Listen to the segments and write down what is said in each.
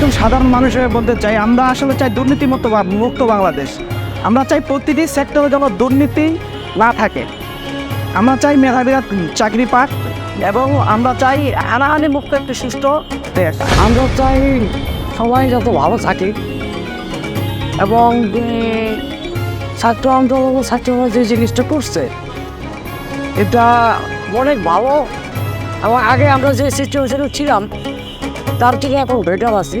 একজন সাধারণ মানুষের বলতে চাই, আমরা আসলে চাই দুর্নীতিমুক্ত মুক্ত বাংলাদেশ। আমরা চাই প্রতিটি সেক্টরে যেন দুর্নীতি না থাকে। আমরা চাই মেধাবীরা চাকরি পাক এবং আমরা চাই হানাহানি মুক্ত একটি সুস্থ দেশ। আমরা চাই সবাই যত ভালো থাকে এবং ছাত্র আন্দোলন ছাত্ররা যে জিনিসটা করছে, এটা অনেক ভালো। এবং আগে আমরা যে সিচুয়েশনে ছিলাম তার থেকে এখন বেটার আছি।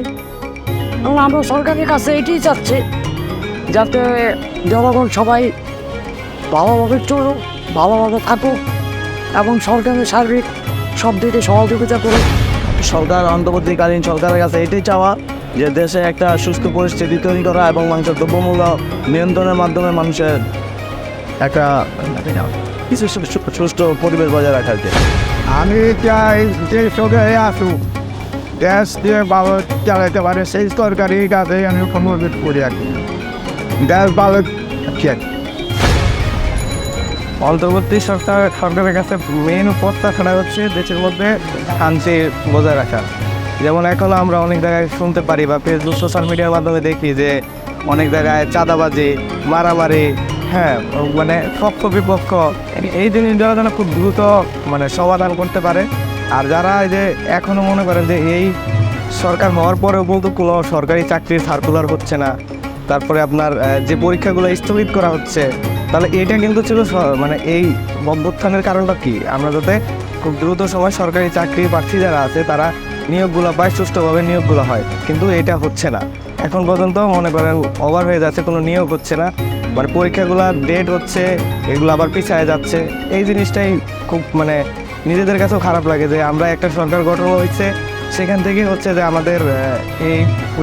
এবং আমরা সরকারের কাছে এটাই চাচ্ছি যাতে জনগণ সবাই ভালোভাবে চলুক ভালোভাবে থাকুক এবং সরকারের সার্বিক সব দিকে সহযোগিতা করুক। সরকার অন্তর্বর্তীকালীন সরকারের কাছে এটাই চাওয়া যে দেশে একটা সুস্থ পরিস্থিতি তৈরি করা এবং মানুষের দ্রব্যমূল্য নিয়ন্ত্রণের মাধ্যমে মানুষের একটা কিছু সুস্থ পরিবেশ বজায় রাখার আমি চাই যে সঙ্গে আসুক। দেশ দিয়ে ভালো চালাতে পারে, সেই সরকারি কাছে আমি সমর্পিত করি আর কি। দেশ ভালো অন্তর্বর্তী সরকার, সরকারের কাছে মেন প্রত্যাশাটা হচ্ছে দেশের মধ্যে শান্তি বজায় রাখা। যেমন এখন আমরা অনেক জায়গায় শুনতে পারি বা ফেসবুক সোশ্যাল মিডিয়ার মাধ্যমে দেখি যে অনেক জায়গায় চাঁদাবাজি, মারামারি হ্যাঁ মানে পক্ষ বিপক্ষ এই জিনিসগুলো যেন খুব দ্রুত মানে সমাধান করতে পারে। আর যারা এই যে এখনও মনে করেন যে এই সরকার হওয়ার পরেও কিন্তু কোনো সরকারি চাকরির সার্কুলার হচ্ছে না। তারপরে আপনার যে পরীক্ষাগুলো স্থগিত করা হচ্ছে, তাহলে এটা কিন্তু ছিল মানে এই অভ্যুত্থানের কারণটা কি? আমরা যাতে খুব দ্রুত সময় সরকারি চাকরি প্রার্থী যারা আছে, তারা নিয়োগগুলো পায়, সুষ্ঠুভাবে নিয়োগগুলো হয়। কিন্তু এটা হচ্ছে না। এখন পর্যন্ত মনে করেন ওভার হয়ে যাচ্ছে, কোনো নিয়োগ হচ্ছে না। মানে পরীক্ষাগুলো ডেট হচ্ছে, এগুলো আবার পিছায় যাচ্ছে। এই জিনিসটাই খুব মানে নিজেদের কাছেও খারাপ লাগে যে আমরা একটা সরকার গঠন হয়েছে, সেখান থেকে হচ্ছে যে আমাদের এই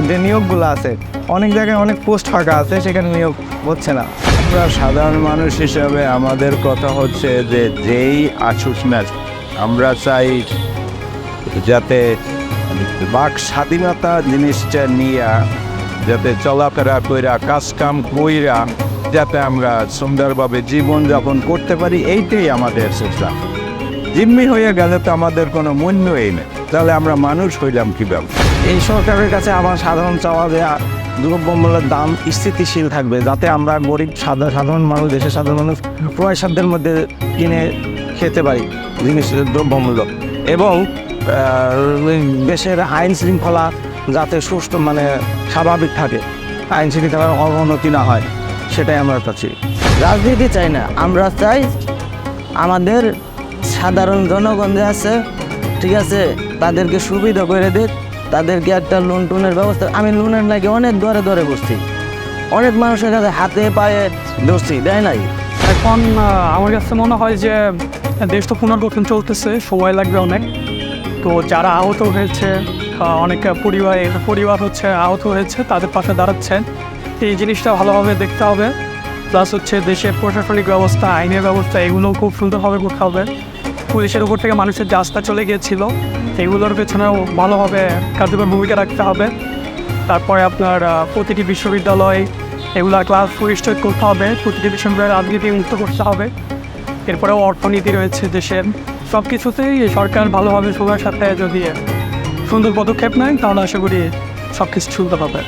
যে নিয়োগগুলো আছে, অনেক জায়গায় অনেক পোস্ট ফাঁকা আছে, সেখানে নিয়োগ হচ্ছে না। আমরা সাধারণ মানুষ হিসাবে আমাদের কথা হচ্ছে যে যেই আসুক না আমরা চাই যাতে বাক স্বাধীনতা জিনিসটা নিয়ে, যাতে চলাফেরা কইরা কাজ কাম কইরা, যাতে আমরা সুন্দরভাবে জীবনযাপন করতে পারি, এইটাই আমাদের চেষ্টা। জিম্মি হয়ে গেলে তো আমাদের কোনো মূল্যই নেই। তাহলে আমরা মানুষ হইলাম কীভাবে? এই সরকারের কাছে আমার সাধারণ চাওয়া যে দ্রব্যমূল্যের দাম স্থিতিশীল থাকবে যাতে আমরা গরিব সাধারণ সাধারণ মানুষ দেশের সাধারণ মানুষ ক্রয় সাধ্যের মধ্যে কিনে খেতে পারি জিনিসের দ্রব্যমূল্য। এবং দেশের আইন শৃঙ্খলা যাতে সুষ্ঠু মানে স্বাভাবিক থাকে আইন শৃঙ্খলার অবনতি না হয় সেটাই আমরা চাচ্ছি। রাজনীতি চাই না আমরা চাই আমাদের সাধারণ জনগণ যে আছে, ঠিক আছে? তাদেরকে সুবিধা করে দিক তাদেরকে একটা লোন টোনের ব্যবস্থা, আমি লোনের লাগে অনেক দরে দরে বসছি। অনেক মানুষের কাছে হাতে পায়ে বসছি দেয় নাই? এখন আমার কাছে মনে হয় যে দেশ তো পুনর্গঠন চলতেছে, সময় লাগবে অনেক। তো যারা আহত হয়েছে অনেক পরিবার পরিবার হচ্ছে আহত হয়েছে, তাদের পাশে দাঁড়াচ্ছেন। এই জিনিসটা ভালোভাবে দেখতে হবে। প্লাস হচ্ছে দেশের প্রশাসনিক ব্যবস্থা, আইনের ব্যবস্থা এগুলো খুব সুন্দরভাবে করতে হবে পুলিশের উপর থেকে মানুষের যে চলে গিয়েছিল, এগুলোর পেছনেও ভালোভাবে কার্যকর ভূমিকা রাখতে হবে। তারপরে আপনার প্রতিটি বিশ্ববিদ্যালয়, এগুলা ক্লাস পরিষ্কার করতে হবে, প্রতিটি বিশ্ববিদ্যালয় রাজনীতি মুক্ত করতে হবে। এরপরেও অর্থনীতি রয়েছে দেশের। সব কিছুতেই সরকার ভালোভাবে সবার সাথে যদি সুন্দর পদক্ষেপ নেয়, তাহলে আশা করি সব কিছু শুনতে পাবে।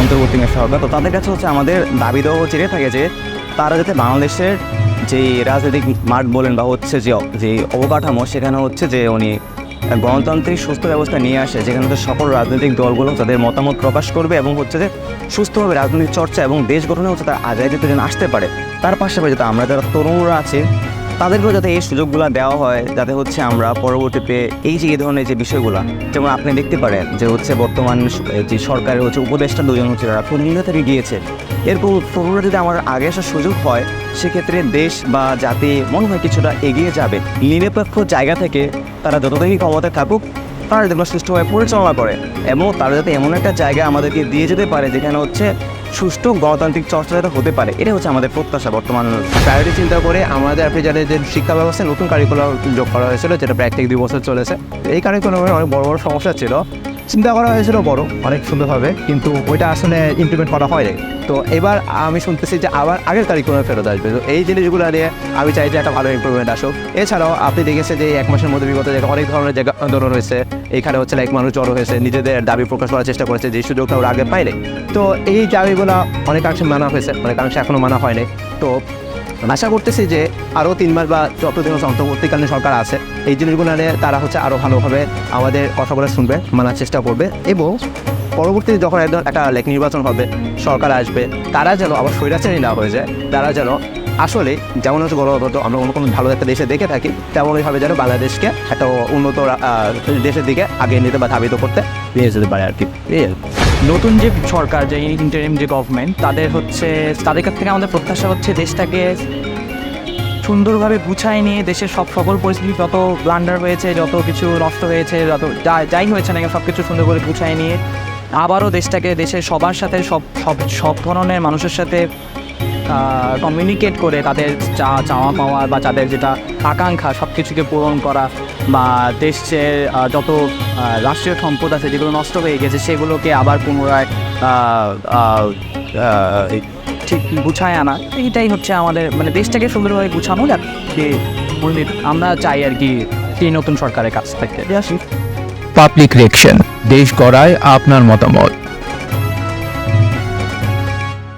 অন্তর্বর্তীকালীন সরকার তো তাদের কাছে হচ্ছে আমাদের দাবি দেওয়া চেয়ে থাকে যে তারা যাতে বাংলাদেশের যে রাজনৈতিক মাঠ বলেন বা হচ্ছে যে যে অবকাঠামো, সেখানে হচ্ছে যে উনি গণতান্ত্রিক সুস্থ ব্যবস্থা নিয়ে আসে, যেখানে হচ্ছে সকল রাজনৈতিক দলগুলো তাদের মতামত প্রকাশ করবে এবং হচ্ছে যে সুস্থভাবে রাজনৈতিক চর্চা এবং দেশ গঠনে হচ্ছে তার আজাদিতে যেন আসতে পারে। তার পাশাপাশি যাতে আমরা যারা তরুণরা আছে তাদেরকেও যাতে এই সুযোগগুলো দেওয়া হয়, যাতে হচ্ছে আমরা পরবর্তীতে এই যে, এই ধরনের যে বিষয়গুলো, যেমন আপনি দেখতে পারেন যে হচ্ছে বর্তমান যে সরকারের হচ্ছে উপদেষ্টা দুজন হচ্ছে তারা প্রতিনিধি থেকে গিয়েছে এরপর তরুণরা যদি আমার আগে আসার সুযোগ হয়, সেক্ষেত্রে দেশ বা জাতি মনে হয় কিছুটা এগিয়ে যাবে। নিরপেক্ষ জায়গা থেকে তারা যতদিনই ক্ষমতায় থাকুক, তারা যেগুলো সুষ্ঠুভাবে পরিচালনা করে এবং তারা যাতে এমন একটা জায়গা আমাদেরকে দিয়ে যেতে পারে, যেখানে হচ্ছে সুষ্ঠু গণতান্ত্রিক চর্চা যেটা হতে পারে। এটা হচ্ছে আমাদের প্রত্যাশা বর্তমান প্রায়োরিটি চিন্তা করে আমাদের আপনি যাদের যে শিক্ষা ব্যবস্থায় নতুন কারিকুলাম যোগ করা হয়েছিল, যেটা প্রায় থেকে দুই বছর চলেছে। এই কারিকুলামের অনেক বড় বড় সমস্যা ছিল। চিন্তা করা হয়েছিল বড়, অনেক সুন্দরভাবে, কিন্তু ওইটা আসলে ইমপ্লিমেন্ট করা হয়নি। তো এবার আমি শুনতেছি যে আবার আগের কারিকুলামে ফেরত আসবে। তো এই জিনিসগুলো নিয়ে আমি চাই যে একটা ভালো ইমপ্রুভমেন্ট আসুক। এছাড়াও আপনি দেখেছেন যে এক মাসের মধ্যে বিগত জায়গায় অনেক ধরনের জায়গা আন্দোলন হয়েছে। এখানে হচ্ছে লাইক মানুষ জড়ো হয়েছে, নিজেদের দাবি প্রকাশ করার চেষ্টা করেছে, যে সুযোগটা ওরা আগে পাইনি তো এই দাবিগুলো অনেকাংশে মানা হয়েছে অনেকাংশে এখনও মানা হয়নি। তো আশা করতেছি যে আরও তিন মাস বা হচ্ছে অন্তর্বর্তীকালীন সরকার আছে, এই জিনিসগুলো নিয়ে তারা হচ্ছে আরও ভালোভাবে আমাদের কথাগুলো শুনবে, মানার চেষ্টা করবে এবং পরবর্তীতে যখন একদম একটা লেখ নির্বাচন হবে, সরকার আসবে, তারা যেন আবার স্বৈরাচারী না হয়ে যায়, তারা যেন আসলে যেমন হচ্ছে গণতন্ত্র আমরা অন্য কোনো ভালো একটা দেশে দেখে থাকি, তেমনইভাবে যেন বাংলাদেশকে একটা উন্নত দেশের দিকে আগে নিতে বা ধাবিত করতে নিয়ে যেতে পারে আর কি। নতুন যে সরকার, যে ইন্টারিম যে গভর্নমেন্ট তাদের হচ্ছে, তাদের কাছ থেকে আমাদের প্রত্যাশা হচ্ছে দেশটাকে সুন্দরভাবে গুছায় নিয়ে দেশের সব সকল পরিস্থিতি যত ব্লান্ডার হয়েছে, যত কিছু নষ্ট হয়েছে, যত যা- যাই হয়েছে না সব কিছু সুন্দর করে গুছায় নিয়ে আবারও দেশটাকে, দেশের সবার সাথে সব সব সব ধরনের মানুষের সাথে কমিউনিকেট করে তাদের চা চাওয়া পাওয়া বা তাদের যেটা আকাঙ্ক্ষা সব কিছুকে পূরণ করা বা দেশের যত রাষ্ট্রীয় সম্পদ আছে যেগুলো নষ্ট হয়ে গেছে সেগুলোকে আবার পুনরায় ঠিক গুছায় আনা, এইটাই হচ্ছে আমাদের মানে দেশটাকে সুন্দরভাবে গুছানো যাতে আমরা চাই আর কি এই নতুন সরকারের কাছ থেকে। পাবলিক রিয়েকশন দেশ গড়ায় আপনার মতামত।